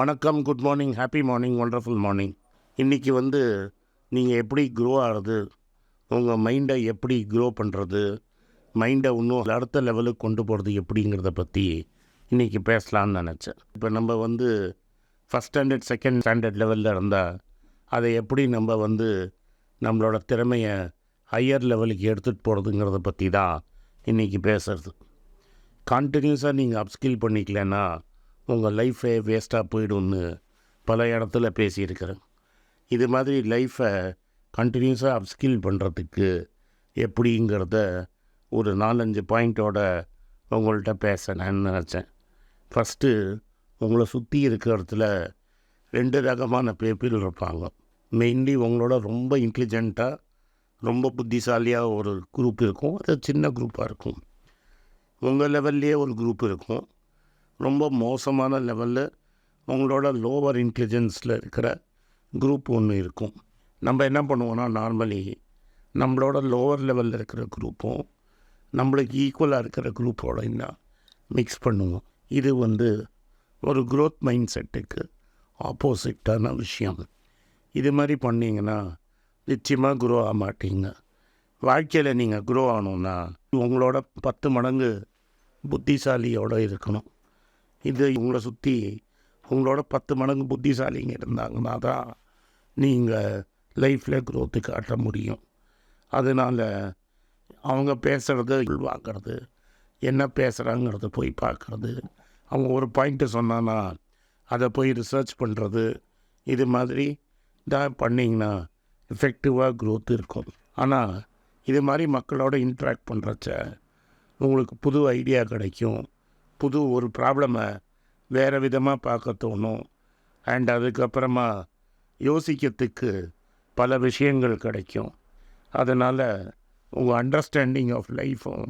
வணக்கம் good morning happy morning wonderful morning இன்றைக்கி வந்து நீங்கள் எப்படி க்ரோ ஆகிறது உங்கள் மைண்டை எப்படி க்ரோ பண்ணுறது மைண்டை இன்னும் அடுத்த லெவலுக்கு கொண்டு போகிறது எப்படிங்கிறத பற்றி இன்றைக்கி பேசலான்னு நினச்சேன். இப்போ நம்ம வந்து ஃபஸ்ட் ஸ்டாண்டர்ட் செகண்ட் ஸ்டாண்டர்ட் லெவலில் இருந்தால் அதை எப்படி நம்ம வந்து நம்மளோட திறமையை ஹையர் லெவலுக்கு எடுத்துகிட்டு போகிறதுங்கிறத பற்றி தான் இன்றைக்கி பேசுகிறது கான்டினியூஸாக நீங்கள் அப்ஸ்கில் பண்ணிக்கலன்னா உங்கள் லைஃபே வேஸ்ட்டாக போயிடும்னு பல இடத்துல பேசியிருக்கிறேன். இது மாதிரி லைஃப்பை கண்டினியூஸாக அப்ஸ்கில் பண்ணுறதுக்கு எப்படிங்கிறத ஒரு நாலஞ்சு பாயிண்ட்டோட உங்கள்கிட்ட பேசினேன்னு நினச்சேன். ஃபஸ்ட்டு உங்களை சுற்றி இருக்கிற இடத்துல ரெண்டு ரகமான பேப்பில் இருப்பாங்க. மெயின்லி உங்களோட ரொம்ப இன்டெலிஜென்ட்டாக ரொம்ப புத்திசாலியாக ஒரு குரூப் இருக்கும். அது சின்ன குரூப்பாக இருக்கும். உங்கள் லெவல்லையே ஒரு குரூப் இருக்கும். ரொம்ப மோசமான லெவலில் உங்களோட லோவர் இன்டெலிஜென்ஸில் இருக்கிற குரூப் ஒன்று இருக்கும். நம்ம என்ன பண்ணுவோன்னா நார்மலி நம்மளோட லோவர் லெவலில் இருக்கிற குரூப்பும் நம்மளுக்கு ஈக்குவலாக இருக்கிற குரூப்போட என்ன மிக்ஸ் பண்ணுவோம். இது வந்து ஒரு க்ரோத் மைண்ட் செட்டுக்கு ஆப்போசிட்டான விஷயம். இது மாதிரி பண்ணிங்கன்னா நிச்சயமாக குரோ ஆக மாட்டீங்க. வாழ்க்கையில் நீங்கள் குரோ ஆகணுன்னா உங்களோட பத்து மடங்கு புத்திசாலியோடு இருக்கணும். இது உங்களை சுற்றி உங்களோட பத்து மடங்கு புத்திசாலிங்க இருந்தாங்கன்னா தான் நீங்கள் லைஃப்பில் க்ரோத்து காட்ட முடியும். அதனால் அவங்க பேசுகிறத உள்வாங்கிறது என்ன பேசுகிறாங்கிறத போய் பார்க்குறது. அவங்க ஒரு பாயிண்ட்டு சொன்னான்னா அதை போய் ரிசர்ச் பண்ணுறது இது மாதிரி தான் பண்ணிங்கன்னா எஃபெக்டிவாக க்ரோத் இருக்கும். ஆனால் இது மாதிரி மக்களோட இன்ட்ராக்ட் பண்ணுறச்ச உங்களுக்கு புது ஐடியா கிடைக்கும். புது ஒரு ப்ராப்ளமை வேறு விதமாக பார்க்க தோணும். அண்ட் அதுக்கப்புறமா யோசிக்கிறதுக்கு பல விஷயங்கள் கிடைக்கும். அதனால் உங்கள் அண்டர்ஸ்டாண்டிங் ஆஃப் லைஃப்பும்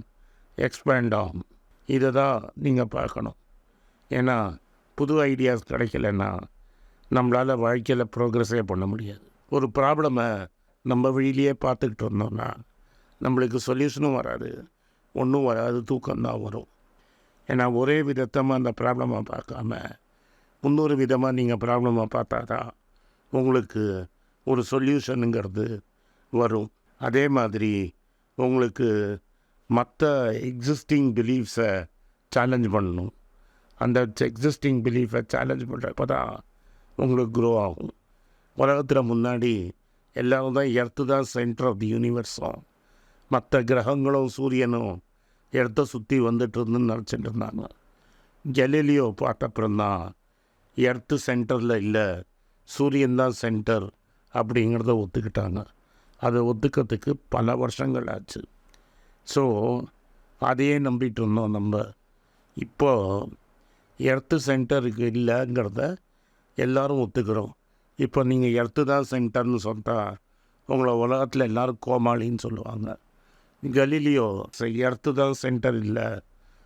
எக்ஸ்பேண்ட் ஆகும். இதை தான் நீங்கள் பார்க்கணும். ஏன்னா புது ஐடியாஸ் கிடைக்கலன்னா நம்மளால் வாழ்க்கையில் ப்ரோக்ரஸே பண்ண முடியாது. ஒரு ப்ராப்ளமை நம்ம வழியிலேயே பார்த்துக்கிட்டு இருந்தோம்னா நம்மளுக்கு சொல்யூஷனும் வராது. ஒன்றும் வராது தூக்கம்தான் வரும். ஏன்னா ஒரே விதத்தமாக அந்த ப்ராப்ளமாக பார்க்காம முன்னொரு விதமாக நீங்கள் ப்ராப்ளமாக பார்த்தா தான் உங்களுக்கு ஒரு சொல்யூஷனுங்கிறது வரும். அதே மாதிரி உங்களுக்கு மற்ற எக்ஸிஸ்டிங் பிலீஃப்ஸை சேலஞ்ச் பண்ணணும். அந்த எக்ஸிஸ்டிங் பிலீஃபை சேலஞ்ச் பண்ணுறப்ப தான் உங்களுக்கு க்ரோ ஆகும். உலகத்தில் முன்னாடி எல்லாரும் தான் எர்த்து தான் சென்டர் ஆஃப் தி யூனிவர்ஸும் மற்ற கிரகங்களும் சூரியனும் இடத்த சுற்றி வந்துட்டு இருந்துன்னு நினச்சிட்டு இருந்தாங்க கெலிலியோ பார்த்தப்புறந்தான் எர்த்து சென்டரில் இல்லை சூரியன் தான் சென்டர் அப்படிங்கிறத ஒத்துக்கிட்டாங்க. அதை ஒத்துக்கிறதுக்கு பல வருஷங்கள் ஆச்சு. ஸோ அதையே நம்பிட்டு இருந்தோம் நம்ம. இப்போது எர்த்து சென்டருக்கு இல்லைங்கிறத எல்லோரும் ஒத்துக்கிறோம். இப்போ நீங்கள் எர்த்து தான் சென்டர்னு சொன்னால் உங்களை உலகத்தில் எல்லோரும் கோமாளின்னு சொல்லுவாங்க. கலீலியோ எர்த்து தான் சென்டர் இல்லை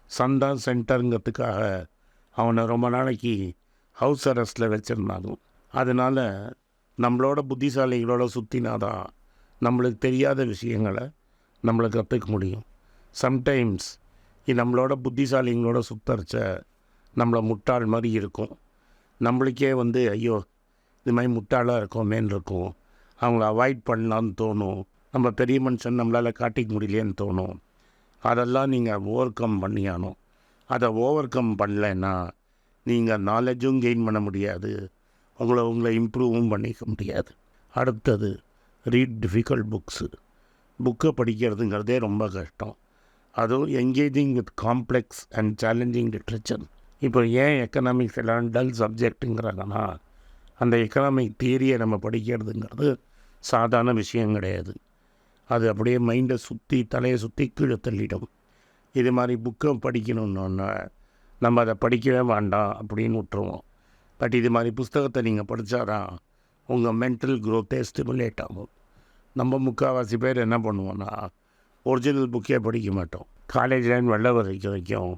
சன் தான் சென்டருங்கிறதுக்காக அவனை ரொம்ப நாளைக்கு ஹவுஸ் அரெஸ்ட்டில் வச்சுருந்தாங்க அதனால் நம்மளோட புத்திசாலிகளோட சுற்றினாதான் நம்மளுக்கு தெரியாத விஷயங்களை நம்மளை கற்றுக்க முடியும். சம்டைம்ஸ் நம்மளோட புத்திசாலிங்களோட சுத்தரிச்ச நம்மளை முட்டாள் மாதிரி இருக்கும். நம்மளுக்கே வந்து ஐயோ இது மாதிரி முட்டாளாக இருக்கோமேன்னு இருக்கும். அவங்கள அவாய்ட் பண்ணலான்னு தோணும். நம்ம பெரிய மனுஷன் நம்மளால் காட்டிக்க முடியலேன்னு தோணும். அதெல்லாம் நீங்கள் ஓவர் கம் பண்ணியானோம் அதை ஓவர் கம் பண்ணலைன்னா நீங்கள் நாலேஜும் கெயின் பண்ண முடியாது. உங்களை உங்களை இம்ப்ரூவும் பண்ணிக்க முடியாது. அடுத்தது ரீட் டிஃபிகல்ட் புக்ஸு புக்கை படிக்கிறதுங்கிறதே ரொம்ப கஷ்டம். அதுவும் engaging with complex and challenging literature இப்போ ஏன் எக்கனாமிக்ஸ் எல்லாம் டல் சப்ஜெக்ட்டுங்கிறாங்கன்னா அந்த எக்கனாமிக் தியரியை நம்ம படிக்கிறதுங்கிறது சாதாரண விஷயம் கிடையாது. அது அப்படியே மைண்டை சுற்றி தலையை சுற்றி கீழே தள்ளிடும். இது மாதிரி புக்கை படிக்கணுன்னொன்னே நம்ம அதை படிக்கவே வேண்டாம் அப்படின்னு விட்டுருவோம். பட் இது மாதிரி புஸ்தகத்தை நீங்கள் படித்தாதான் உங்கள் மென்டல் க்ரோத்தே ஸ்டிமுலேட் ஆகும். நம்ம முக்கால்வாசி பேர் என்ன பண்ணுவோன்னா ஒரிஜினல் புக்கே படிக்க மாட்டோம். காலேஜ் லைன் வெள்ள வரைக்கும் வரைக்கும்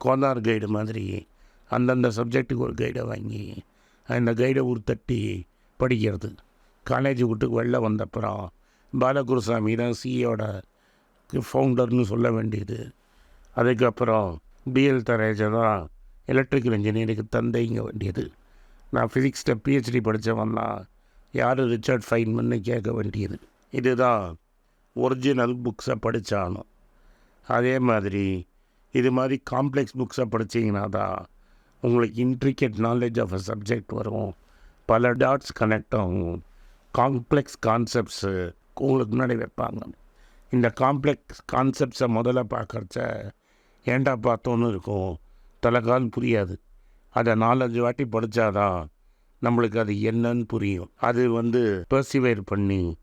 கோந்தார் கைடு மாதிரி அந்தந்த சப்ஜெக்ட்டுக்கு ஒரு கைடை வாங்கி அந்த கைடை உருத்தட்டி படிக்கிறது. காலேஜ் விட்டு வெளில வந்தப்புறம் பாலகுருசாமி தான் சிஏயோட ஃபவுண்டர்னு சொல்ல வேண்டியது. அதுக்கப்புறம் பிஎல் தரேஜா தான் எலக்ட்ரிக்கல் இன்ஜினியரிங்க்கு தந்தைங்க வேண்டியது. நான் ஃபிசிக்ஸில் பிஹெச்டி படித்தவன்னா யார் ரிச்சர்ட் ஃபைன்மன்னு கேட்க வேண்டியது. இதுதான் ஒரிஜினல் புக்ஸை படித்தாலும் அதே மாதிரி இது மாதிரி காம்ப்ளெக்ஸ் புக்ஸை படித்தீங்கன்னா தான் உங்களுக்கு intricate knowledge of a subject வரும். பல டாட்ஸ் கனெக்ட் ஆகும். காம்ப்ளெக்ஸ் கான்செப்ட்ஸு உங்களுக்கு முன்னாடி வைப்பாங்க. இந்த காம்ப்ளெக்ஸ் கான்செப்ட்ஸை முதல்ல பார்க்குறச்ச ஏன்டா பார்த்தோன்னு இருக்கும். தலைகால் புரியாது. அதை நாலஞ்சு வாட்டி படித்தாதான் நம்மளுக்கு அது என்னன்னு புரியும். அது வந்து பர்சிவேர் பண்ணி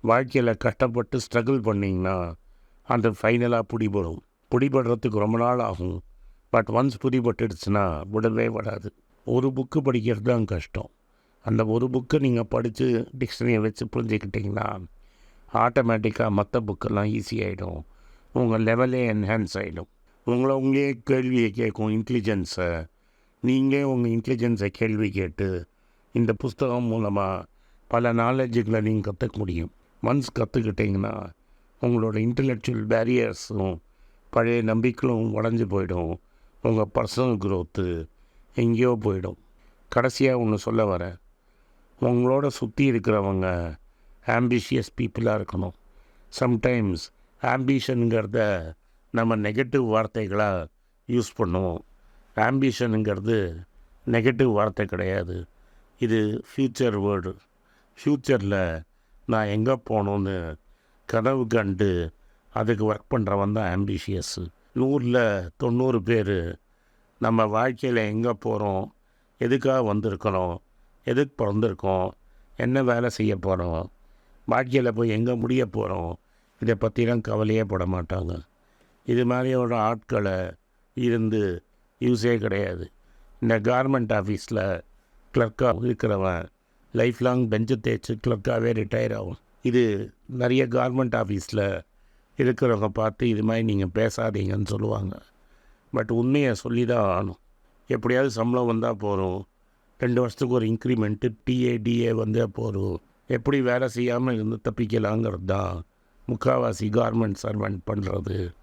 வாழ்க்கையில் கஷ்டப்பட்டு ஸ்ட்ரகிள் பண்ணிங்கன்னா அந்த ஃபைனலாக பிடிபடும். பிடிபடுறதுக்கு ரொம்ப நாள் ஆகும். பட் ஒன்ஸ் பிடிபட்டுடுச்சுன்னா விடவே விடாது ஒரு புக்கு படிக்கிறது தான் கஷ்டம். அந்த ஒரு புக்கை நீங்கள் படித்து டிக்ஷனரியை வச்சு புரிஞ்சுக்கிட்டிங்கன்னா ஆட்டோமேட்டிக்காக மற்ற புக்கெல்லாம் ஈஸியாகிடும் உங்கள் லெவலே என்ஹான்ஸ் ஆகிடும் உங்களை உங்களே கேள்வியை கேட்கும் இன்டெலிஜென்ஸை நீங்களே உங்கள் இன்டெலிஜென்ஸை கேள்வி கேட்டு இந்த புஸ்தகம் மூலமாக பல நாலேஜுகளை நீங்கள் கற்றுக்க முடியும். ஒன்ஸ் கற்றுக்கிட்டிங்கன்னா உங்களோட இன்டலெக்சுவல் பேரியர்ஸும் பழைய நம்பிக்கையும் உடஞ்சி போயிடும். உங்கள் பர்சனல் க்ரோத்து எங்கேயோ போயிடும். கடைசியாக ஒன்று சொல்ல வரேன். உங்களோட சுற்றி இருக்கிறவங்க ஆம்பிஷியஸ் பீப்புளாக இருக்கணும். சம்டைம்ஸ் ஆம்பிஷனுங்கிறத நம்ம நெகட்டிவ் வார்த்தைகளாக யூஸ் பண்ணுவோம். ஆம்பிஷனுங்கிறது நெகட்டிவ் வார்த்தை கிடையாது. இது ஃப்யூச்சர் வேர்டு ஃப்யூச்சரில் நான் எங்கே போகணுன்னு கனவு கண்டு அதுக்கு ஒர்க் பண்ணுறவன் தான் ஆம்பிஷியஸ்ஸு நூறில் தொண்ணூறு பேர் நம்ம வாழ்க்கையில் எங்கே போகிறோம் எதுக்காக வந்திருக்கிறோம்? எதுக்கு பிறந்திருக்கோம்? என்ன வேலை செய்ய போகிறோம் வாழ்க்கையில் போய் எங்கே முடிய போகிறோம் இதை பற்றிலாம் கவலையே பட மாட்டாங்க. இது மாதிரியோட ஆட்களை இருந்து யூஸே கிடையாது. இந்த கார்மெண்ட் ஆஃபீஸில் கிளர்க்காக இருக்கிறவன் லைஃப் லாங் பெஞ்சு தேய்ச்சி கிளர்க்காகவே ரிட்டையர் ஆகும் இது நிறைய கார்மெண்ட் ஆஃபீஸில் இருக்கிறவங்க பார்த்து இது மாதிரி நீங்கள் பேசாதீங்கன்னு சொல்லுவாங்க. பட் உண்மையை சொல்லி தான் ஆகணும். எப்படியாவது சம்பளம் வந்தால் போகிறோம் ரெண்டு வருஷத்துக்கு ஒரு இன்க்ரிமெண்ட்டு டிஏ டிஏ வந்தால் போகிறோம் எப்படி வேலை செய்யாமல் இருந்து தப்பிக்கலாங்கிறது தான் முக்கால்வாசி கார்மெண்ட் சர்வெண்ட் பண்ணுறது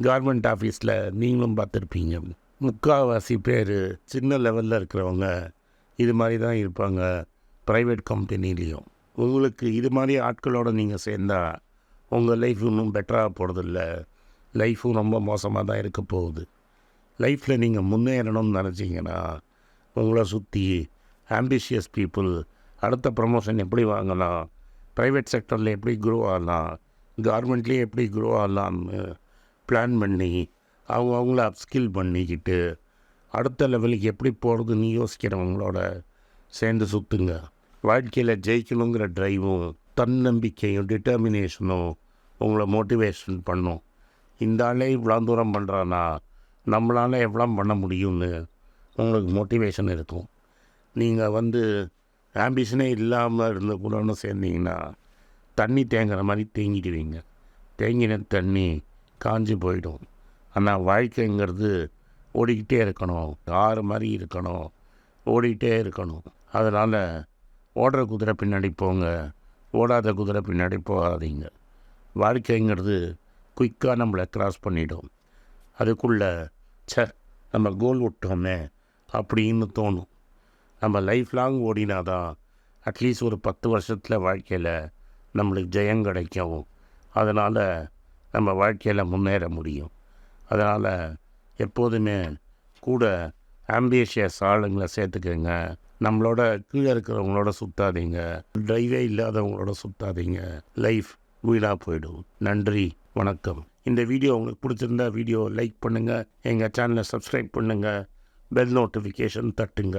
கார்மெண்ட் ஆஃபீஸில் நீங்களும் பார்த்துருப்பீங்க. முக்கால்வாசி பேர் சின்ன லெவலில் இருக்கிறவங்க இது மாதிரி தான் இருப்பாங்க ப்ரைவேட் கம்பெனிலேயும் உங்களுக்கு இது மாதிரி ஆட்களோடு நீங்கள் சேர்ந்தால் உங்கள் லைஃப் இன்னும் பெட்டராக போகிறதில்ல லைஃப்பும் ரொம்ப மோசமாக தான் இருக்க போகுது. லைஃப்பில் நீங்கள் முன்னேறணும்னு நினச்சிங்கன்னா உங்களை சுற்றி ஆம்பிஷியஸ் பீப்புள் அடுத்த ப்ரமோஷன் எப்படி வாங்கலாம்? ப்ரைவேட் செக்டரில் எப்படி க்ரோ ஆகலாம்? கார்மெண்ட்லேயே எப்படி க்ரோ ஆகலான்னு பிளான் பண்ணி அவங்க அவங்கள அப்ஸ்கில் பண்ணிக்கிட்டு அடுத்த லெவலுக்கு எப்படி போகிறதுன்னு யோசிக்கிறவங்களோட சேர்ந்து சுற்றுங்க வாழ்க்கையில் ஜெயிக்கணுங்கிற ட்ரைவும் தன்னம்பிக்கையும் டிட்டர்மினேஷனும் உங்களை மோட்டிவேஷன் பண்ணும். இந்த ஆளே இவ்வளோ தூரம் பண்ணுறானா நம்மளால் எவ்வளோ பண்ண முடியும்னு உங்களுக்கு மோட்டிவேஷன் இருக்கும். நீங்கள் வந்து ஆம்பிஷனே இல்லாமல் இருந்த கூட சேர்ந்தீங்கன்னா தண்ணி தேங்குற மாதிரி தேங்கிடுவீங்க. தேங்கின தண்ணி காஞ்சி போயிடும். ஆனால் வாழ்க்கைங்கிறது ஓடிக்கிட்டே இருக்கணும். ஆறு மாதிரி இருக்கணும். ஓடிக்கிட்டே இருக்கணும். அதனால் ஓடுற குதிரை பின்னாடி போங்க. ஓடாத குதிரை பின்னாடி போகாதீங்க. வாழ்க்கைங்கிறது குயிக்காக நம்மளை கிராஸ் பண்ணிடும். அதுக்குள்ளே ச நம்ம கோல் விட்டோமே அப்படின்னு தோணும். நம்ம லைஃப் லாங் ஓடினா தான் அட்லீஸ்ட் ஒரு பத்து வருஷத்தில் வாழ்க்கையில் நம்மளுக்கு ஜெயம் கிடைக்கும். அதனால் நம்ம வாழ்க்கையில் முன்னேற முடியும். அதனால் எப்போதுமே கூட ஆம்பிஷியஸ் ஆளுங்களை சேர்த்துக்கோங்க. நம்மளோட கீழே இருக்கிறவங்களோட சுற்றாதீங்க ட்ரைவே இல்லாதவங்களோட சுற்றாதீங்க லைஃப் வீடாக போயிடும். நன்றி வணக்கம். இந்த வீடியோ உங்களுக்கு பிடிச்சிருந்தா வீடியோ லைக் பண்ணுங்கள் எங்கள் சேனலை சப்ஸ்கிரைப் பண்ணுங்கள் பெல் நோட்டிஃபிகேஷன் தட்டுங்க.